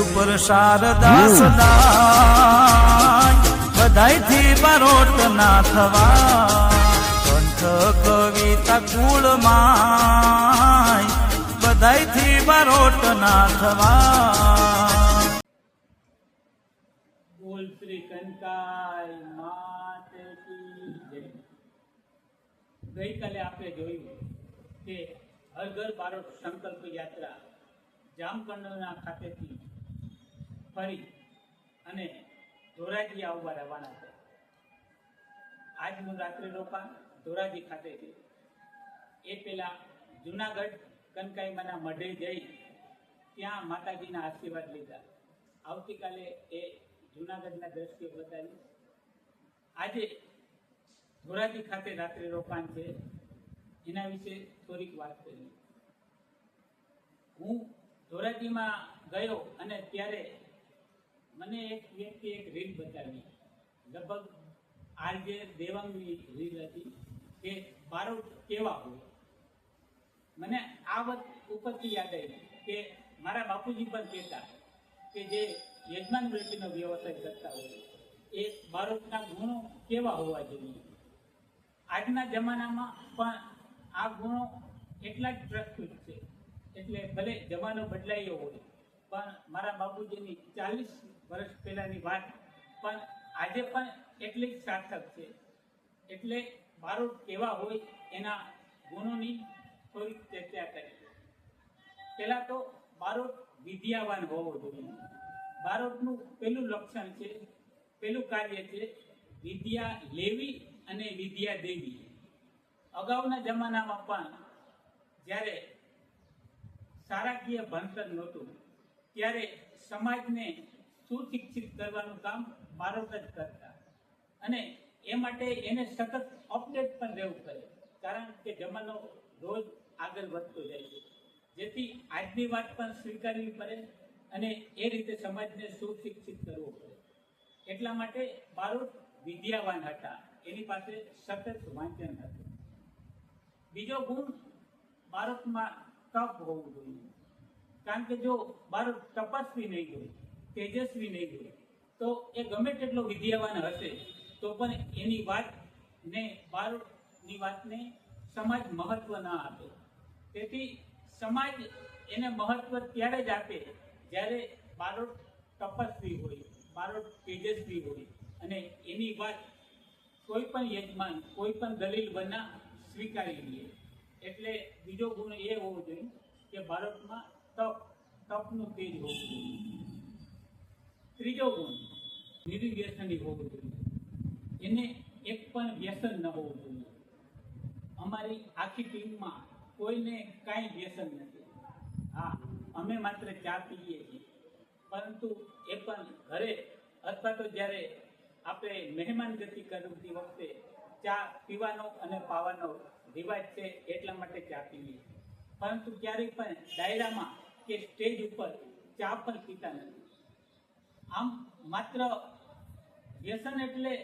ઉપર શારદાસ બધાયથી બારોટ ના થવા કંઠ કવિતા કુળમાય. બધાયથી બરોટ ના થવા બોલ શ્રી કંકાય માતે ગઈકાલે આપણે જોયું કે હર ઘર બારોટ સંકલ્પ યાત્રા જામકંડોના ખાતેથી ફરી અને ધોરાજી આવવા રવાના છે આજનું રાત્રિ રોકાણ ધોરાજી ખાતે છે એ પહેલા જુનાગઢ કનકાઈમાના મઢે જઈ ત્યાં માતાજીના આશીર્વાદ લીધા. આવતીકાલે એ જુનાગઢના દ્રશ્યો બતાવી. આજે ધોરાજી ખાતે રાત્રે રોકાણ છે. એના વિશે થોડીક વાત કરી હું ધોરાજીમાં ગયો અને ત્યારે મને એક વ્યક્તિ એક રીલ બતાવી. લગભગ આરજે દેવાંગની રીલ હતી કે બારોટ કેવા હોય? મને આ વાત ઉપરથી યાદ આવી કે મારા બાપુજી પણ કહેતા કે જે યજમાન વૃત્તિનો વ્યવસાય કરતા હોય, એ બારોટના ગુણો કેવા હોવા જોઈએ? આજના જમાનામાં પણ આ ગુણો એટલા જ પ્રસ્તુત છે. એટલે ભલે જમાનો બદલાયો હોય, પણ મારા બાપુજીની ચાલીસ વર્ષ પહેલાની વાત. પણ આજે પણ એટલી જ સાર્થક છે. એટલે બારોટ કેવા હોય એના ગુણોની થોડીક ચર્ચા કરી પહેલાં તો બારોટ વિદ્યાવાન હોવો જોઈએ. બારોટનું પહેલું લક્ષણ છે, પહેલું કાર્ય છે વિદ્યા લેવી અને વિદ્યા દેવી. અગાઉના જમાનામાં પણ જ્યારે શાળાકીય ભણતર નહોતું, ત્યારે સમાજને સુશિક્ષિત કરવાનું કામ ભારત જ કરતા. અને એ માટે એને સતત અપડેટ પણ રહેવું પડે. કારણ કે જમાનો રોજ આગળ વધતો જાય છે. જેથી આજની વાત પણ સ્વીકારવી પડે અને એ રીતે સમાજને સુશિક્ષિત કરવો પડે. એટલા માટે બારોટ વિદ્યાવાન હતા. એની પાસે સતત વાંચન હતું. બીજો ગુણ બારોટમાં તપ હોવું જોઈએ. કારણ કે જો બારોટ તપસ્વી નહીં હોય તેજસ્વી નહીં હોય. તો એ ગમે તેટલો વિદ્યાવાન હશે, તો પણ એની વાત ને બારોટની વાતને સમાજ મહત્વ ના આપે. તેથી સમાજ એને મહત્વ ત્યારે જ આપે જ્યારે બારોટ તપસ્વી હોય બારોટ તેજસ્વી હોય. અને એની વાત કોઈ પણ યજમાન, કોઈ પણ દલીલ બના સ્વીકારી લે. એટલે બીજો ગુણ એ હોવો જોઈએ કે બાળકમાં તપ, તપનું તેજ હોવું જોઈએ. ત્રીજો ગુણ નિર્વ્યસની હોવું જોઈએ. એને એક પણ વ્યસન ન હોવું જોઈએ. અમારી આખી ટીમમાં કોઈને કાંઈ વ્યસન નથી. હા, અમે માત્ર ચા પીએ છીએ. પરંતુ એ પણ ઘરે અથવા તો જ્યારે આપણે મહેમાન ગતિ કરતી વખતે ચા પીવાનો અને પાવાનો રિવાજ છે એટલા માટે ચા પીએ પરંતુ ક્યારેય પણ ડાયરામાં કે સ્ટેજ ઉપર ચા પણ પીતા નથી. આમ માત્ર વ્યસન એટલે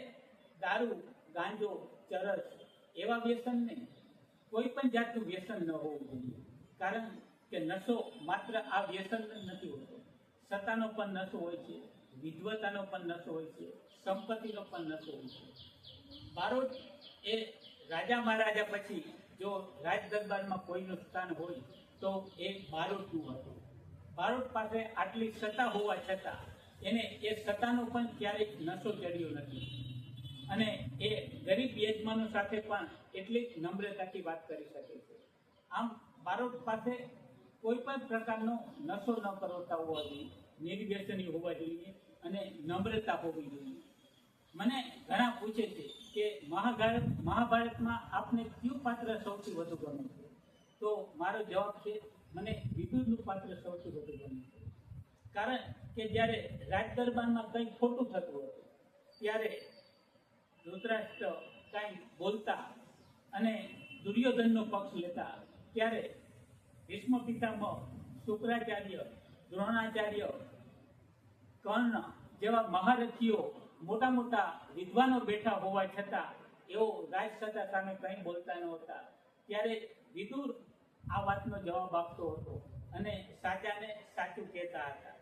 દારૂ, ગાંજો, ચરસ એવા વ્યસન નહીં કોઈ પણ જાતનું વ્યસન ન હોવું જોઈએ. કારણ કે નશો માત્ર આ વ્યસન નથી હોતો. સત્તાનો પણ નશો હોય છે વિદ્વતાનો પણ નશો હોય છે, સંપત્તિનો પણ નશો હોય છે. બારોટ એ રાજા મહારાજા પછી જો રાજ દરબારમાં કોઈનું સ્થાન હોય તો એ બારોટનું હતું. બારોટ પાસે આટલી સત્તા હોવા છતાં એને એ સત્તાનો પણ ક્યારેય નશો ચડ્યો નથી. અને એ ગરીબ યજમાનો સાથે પણ એટલી નમ્રતાથી વાત કરી શકે છે. આમ બારોટ પાસે કોઈ પણ પ્રકારનો નશો ન કરતા હોવા જોઈએ, નિર્વ્યસની હોવા જોઈએ અને નમ્રતા હોવી જોઈએ. મને ઘણા પૂછે છે કે મહાભારત, મહાભારતમાં આપને કયું પાત્ર સૌથી વધુ ગમે છે? તો મારો જવાબ છે, મને વિદુરનું પાત્ર સૌથી વધુ ગમે છે. કારણ કે જ્યારે રાજ દરબારમાં કંઈ ખોટું થતું હતું, ત્યારે ધૃતરાષ્ટ્ર કઈ બોલતા અને દુર્યોધનનો પક્ષ લેતા, ત્યારે ભીષ્મ પિતામહ, શુક્રાચાર્ય, દ્રોણાચાર્ય, કર્ણ જેવા મહારથીઓ, મોટા મોટા વિદ્વાનો બેઠા હોવા છતાં એઓ રાજસત્તા સામે કંઈ બોલતા નહોતા ત્યારે વિદુર આ વાતનો જવાબ આપતો હતો અને સાચાને સાચું કહેતા હતા.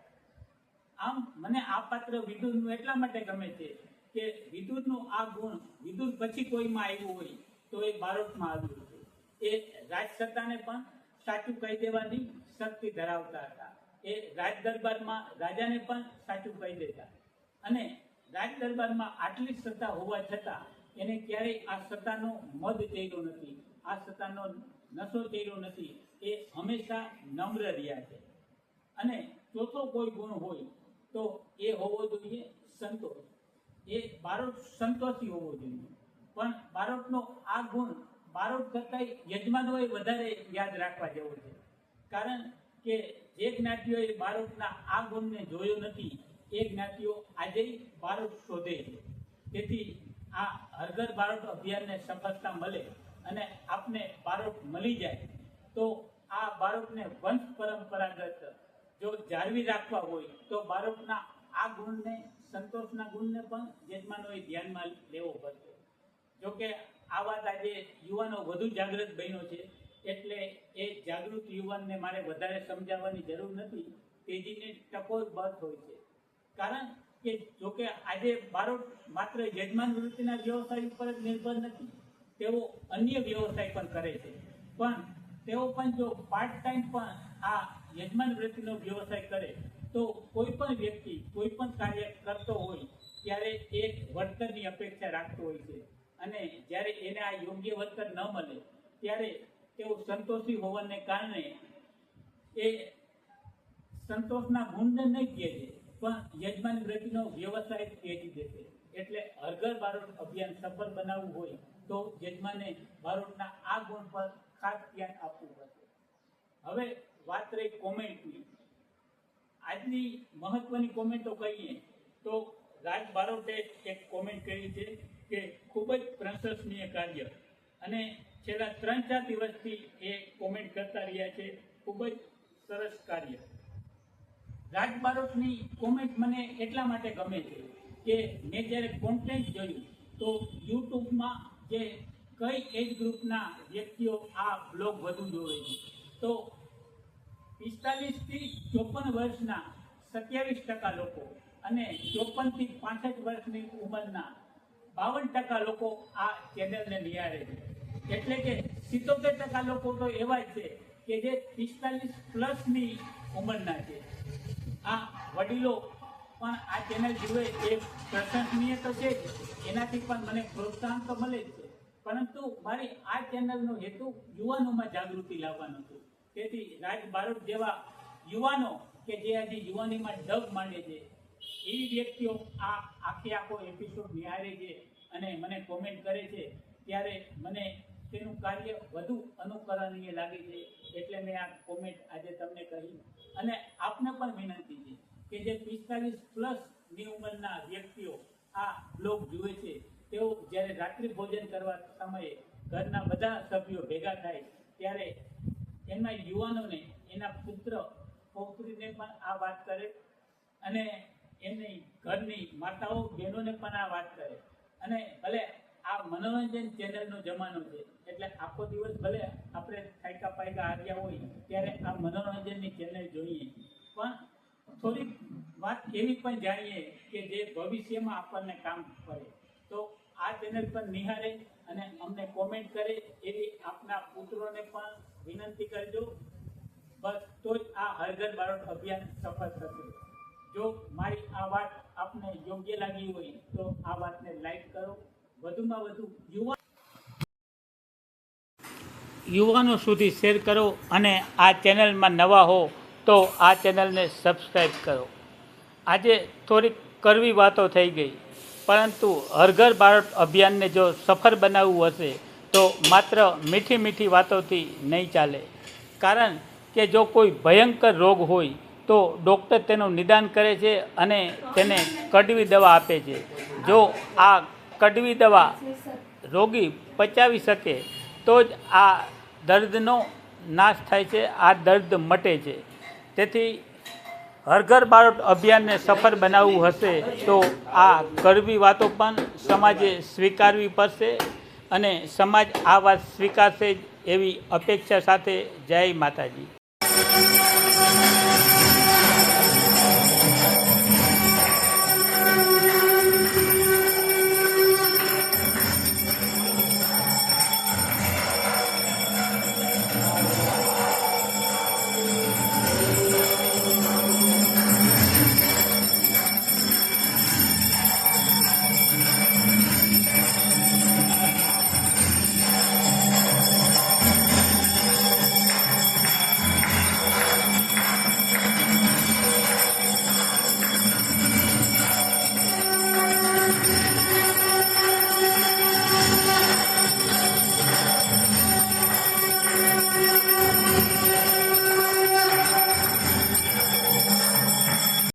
આમ મને આ પાત્ર વિદુરનું એટલા માટે ગમે છે કે વિદુરનું આ ગુણ વિદુર પછી કોઈમાં આવ્યું હોય તો એ બારોટમાં આવ્યું છે. એ રાજસત્તાને પણ સાચું કહી દેવાની શક્તિ ધરાવતા હતા. એ રાજ દરબારમાં રાજાને પણ સાચું કહી દેતા. અને રાજ દરબારમાં આટલી સત્તા હોવા છતાં એને ક્યારેય આ સત્તાનો મદ ચડ્યો નથી. આ સત્તાનો નશો ચડ્યો નથી. એ હંમેશા નમ્ર રહ્યા છે. અને ચોથો કોઈ ગુણ હોય તો એ હોવો જોઈએ સંતોષ. એ બારોટ સંતોષી હોવો જોઈએ. પણ બારોટનો આ ગુણ બારોટ કરતાં યજમાનોએ વધારે યાદ રાખવા જેવો છે. કારણ કે જે જ્ઞાતિઓએ બારોટના આ ગુણને જોયો નથી, એ જ્ઞાતિઓ આજે બારોટ શોધે છે. તેથી આ હરઘર બારોટ અભિયાનને સફળતા મળે અને આપને બારોટ મળી જાય. તો આ બારોટને વંશ પરંપરાગત જો જાળવી રાખવા હોય તો બાળકના આ ગુણને, સંતોષના ગુણને પણ યજમાનોએ ધ્યાનમાં લેવો પડશે જો કે આ વાત આજે યુવાનો વધુ જાગૃત બન્યો છે, એટલે એ જાગૃત યુવાનને મારે વધારે સમજાવવાની જરૂર નથી, તેજીને ટકોર બસ હોય છે. કારણ કે જો કે આજે બાળક માત્ર યજમાન વૃત્તિના વ્યવસાય ઉપર જ નિર્ભર નથી, તેઓ અન્ય વ્યવસાય પણ કરે છે. પણ તેઓ પણ જો પાર્ટ ટાઈમ પણ આ યજમાન વૃત્તિનો વ્યવસાય કરે, તો કોઈ પણ વ્યક્તિ કોઈ પણ કાર્ય કરતો હોય, ત્યારે એક વળતરની અપેક્ષા રાખતો હોય છે. અને જ્યારે એને આ યોગ્ય વળતર ન મળે, ત્યારે તેઓ સંતોષી હોવાને કારણે એ સંતોષના ગુણને નહીં કહે છે, પણ યજમાન વૃત્તિનો વ્યવસાય ત્યજી દેશે એટલે હરઘર બારોટ અભિયાન સફળ બનાવવું હોય, તો યજમાને બારોટના આ ગુણ પર ખાસ ધ્યાન આપવું પડશે. હવે વાત રહી કોમેન્ટની આજની મહત્વની કોમેન્ટો કહીએ તો રાજ બારોટે એક કોમેન્ટ કરી છે કે ખૂબ જ પ્રશંસનીય કાર્ય. અને છેલ્લા ત્રણ ચાર દિવસથી એ કોમેન્ટ કરતા રહ્યા છે. ખૂબ જ સરસ કાર્ય. રાજ બારોટની કોમેન્ટ મને એટલા માટે ગમે છે કે મેં જ્યારે કોન્ટેન્ટ જોયું તો યુટ્યુબમાં જે કઈ એજ ગ્રુપના વ્યક્તિઓ આ બ્લોગ વધુ જોવે છે. તો પિસ્તાલીસથી ચોપન વર્ષના સત્યાવીસ ટકા લોકો અને ચોપનથી પાસઠ વર્ષની ઉંમરના બાવન ટકા લોકો આ ચેનલને નિહાળે છે. એટલે કે સિત્તોતેર ટકા લોકો તો એવા છે કે જે પિસ્તાલીસ પ્લસની ઉંમરના છે. આ વડીલો પણ આ ચેનલ જુએ એ પ્રશંસનીય તો છે એનાથી પણ મને પ્રોત્સાહન તો મળે જ છે. પરંતુ મારી આ ચેનલનો હેતુ યુવાનોમાં જાગૃતિ લાવવાનો છે. તેથી રાજ બારોટ જેવા યુવાનો કે જે આજે યુવાનીમાં ડગ માંડે છે, એ વ્યક્તિઓ આ આખે આખો એપિસોડ નિહાળે છે અને મને કોમેન્ટ કરે છે. ત્યારે મને તેનું કાર્ય વધુ અનુકરણીય લાગે છે એટલે મેં આ કોમેન્ટ આજે તમને કહી. અને આપને પણ વિનંતી છે કે જે પિસ્તાલીસ પ્લસની ઉંમરના વ્યક્તિઓ આ બ્લોગ જુએ છે, તેઓ જ્યારે રાત્રિ ભોજન કરવા સમયે ઘરના બધા સભ્યો ભેગા થાય, ત્યારે એમના યુવાનોને, એના પુત્ર પૌત્રીને પણ આ વાત કરે અને એમની ઘરની માતાઓ બહેનોને પણ આ વાત કરે. અને ભલે આ મનોરંજન ચેનલનો જમાનો છે, એટલે આખો દિવસ ભલે આપણે થાયકા પાયકા હાર્યા હોય, ત્યારે આ મનોરંજનની ચેનલ જોઈએ. પણ થોડીક વાત એવી પણ જાણીએ કે જે ભવિષ્યમાં આપણને કામ કરે. તો આ ચેનલ પર નિહાળે અને અમને કોમેન્ટ કરે એવી આપના પુત્રોને પણ વિનંતી કરજો. બસ તો જ આ હરઘર બાળક અભિયાન સફળ થશે. જો મારી આ વાત આપને યોગ્ય લાગી હોય તો આ વાતને લાઈક કરો. વધુમાં વધુ યુવા યુવાનો સુધી શેર કરો અને આ ચેનલમાં નવા હો તો આ ચેનલને સબસ્ક્રાઈબ કરો. આજે થોડીક કરવી વાતો થઈ ગઈ, પરંતુ હરઘર બારોટ અભિયાનને જો સફળ બનાવવું હશે તો માત્ર મીઠી મીઠી વાતોથી નહીં ચાલે. કારણ કે જો કોઈ ભયંકર રોગ હોય, તો ડૉક્ટર તેનું નિદાન કરે છે અને તેને કડવી દવા આપે છે. જો આ કડવી દવા રોગી પચાવી શકે, તો જ આ દર્દનો નાશ થાય છે, આ દર્દ મટે છે. તેથી હરઘર બારોટ અભિયાનને સફળ બનાવવું હશે, તો આ કડવી વાતો પણ સમાજે સ્વીકારવી પડશે. અને સમાજ આ વાત સ્વીકારશે એવી અપેક્ષા સાથે જય માતાજી.